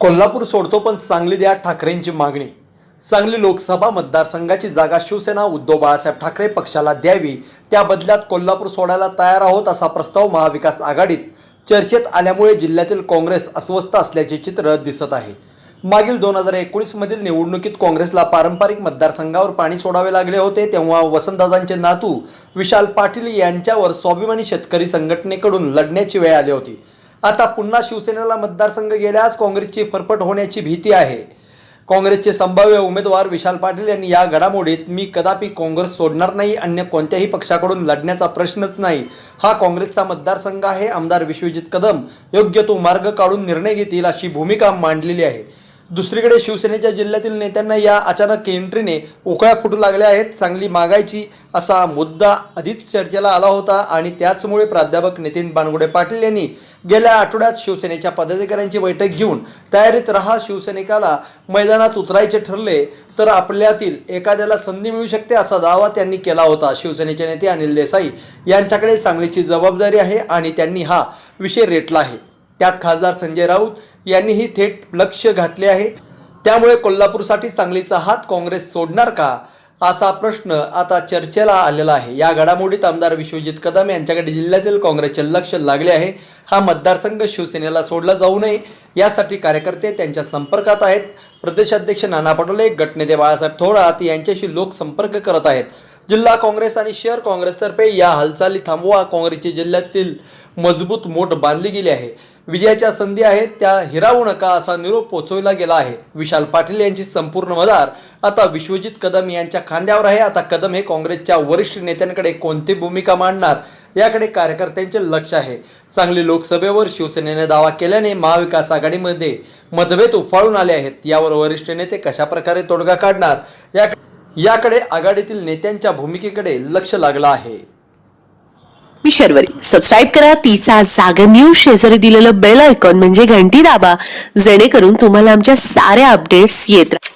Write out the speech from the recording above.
कोल्हापूर सोडतो पण सांगली द्या ठाकरेंची मागणी. सांगली लोकसभा मतदारसंघाची जागा शिवसेना उद्धव बाळासाहेब ठाकरे पक्षाला द्यावी. त्या बदल्यात कोल्हापूर सोडायला तयार आहोत असा प्रस्ताव महाविकास आघाडीत चर्चेत आल्यामुळे जिल्ह्यातील काँग्रेस अस्वस्थ असल्याचे चित्र दिसत आहे. मागील दोन हजार एकोणीसमधील निवडणुकीत काँग्रेसला पारंपरिक मतदारसंघावर पाणी सोडावे लागले होते तेव्हा वसंतदादांचे नातू विशाल पाटील यांच्यावर स्वाभिमानी शेतकरी संघटनेकडून लढण्याची वेळ आली होती. आता पुन्हा शिवसेनेला मतदारसंघ गेल्यास काँग्रेसची फरफट होण्याची भीती आहे. काँग्रेसचे संभाव्य उमेदवार विशाल पाटील यांनी या घडामोडीत मी कदापि काँग्रेस सोडणार नाही अन्य कोणत्याही पक्षाकडून लढण्याचा प्रश्नच नाही. हा काँग्रेसचा मतदारसंघ आहे आमदार विश्वजित कदम. योग्य तो मार्ग काढून निर्णय घेतील अशी भूमिका मांडलेली आहे. दुसरीकडे शिवसेनेच्या जिल्ह्यातील नेत्यांना या अचानक एंट्रीने उकळ्या फुटू लागल्या आहेत. चांगली मागायची असा मुद्दा आधीच चर्चेला आला होता आणि त्याचमुळे प्राध्यापक नितीन बानगुडे पाटील यांनी गेल्या आठवड्यात शिवसेनेच्या पदाधिकाऱ्यांची बैठक घेऊन तयारीत रहा शिवसैनिकाला मैदानात उतरायचे ठरले तर आपल्यातील एखाद्याला संधी मिळू शकते असा दावा त्यांनी केला होता. शिवसेनेचे नेते अनिल देसाई यांच्याकडे सांगलीची जबाबदारी आहे आणि त्यांनी हा विषय रेटला आहे. त्यात खासदार संजय राऊत यांनीही थेट लक्ष घातले आहे. त्यामुळे कोल्हापूरसाठी सांगलीचा हात काँग्रेस सोडणार का? असा प्रश्न आता चर्चेला आलेला आहे. या घडामोडीत आमदार विश्वजित कदम यांच्याकडे जिल्ह्यातील काँग्रेसचे लक्ष लागले आहे. हा मतदारसंघ शिवसेनेला सोडला जाऊ नये. यासाठी कार्यकर्ते त्यांच्या संपर्कात आहेत. प्रदेशाध्यक्ष नाना पटोले गटनेते बाळासाहेब थोरात यांच्याशी लोक संपर्क करत आहेत. जिल्हा काँग्रेस आणि शहर काँग्रेसतर्फे या हालचाली थांबवा. काँग्रेसची जिल्ह्यातील मजबूत मोठ बांधली गेली आहे. विजयाच्या संधी आहेत त्या हिरावू नका असा निरोप पोचविला गेला आहे. विशाल पाटील यांची संपूर्ण मदार. आता विश्वजित कदम यांच्या खांद्यावर आहे. आता कदम हे काँग्रेसच्या वरिष्ठ नेत्यांकडे कोणती भूमिका मांडणार? याकडे कार्यकर्त्यांचे लक्ष आहे. सांगली लोकसभेवर शिवसेनेने दावा केल्याने महाविकास आघाडीमध्ये मतभेद उफाळून आले आहेत. यावर वरिष्ठ नेते कशा प्रकारे तोडगा काढणार? या याकडे आघाडीतील नेत्यांच्या भूमिकेकडे लक्ष लागलं आहे. मी शर्वरी. सबस्क्राईब करा. तिचा जागर न्यूज शेजारी दिलेलं बेल आयकॉन म्हणजे घंटी दाबा. जेणेकरून तुम्हाला आमच्या साऱ्या अपडेट्स येत राहतील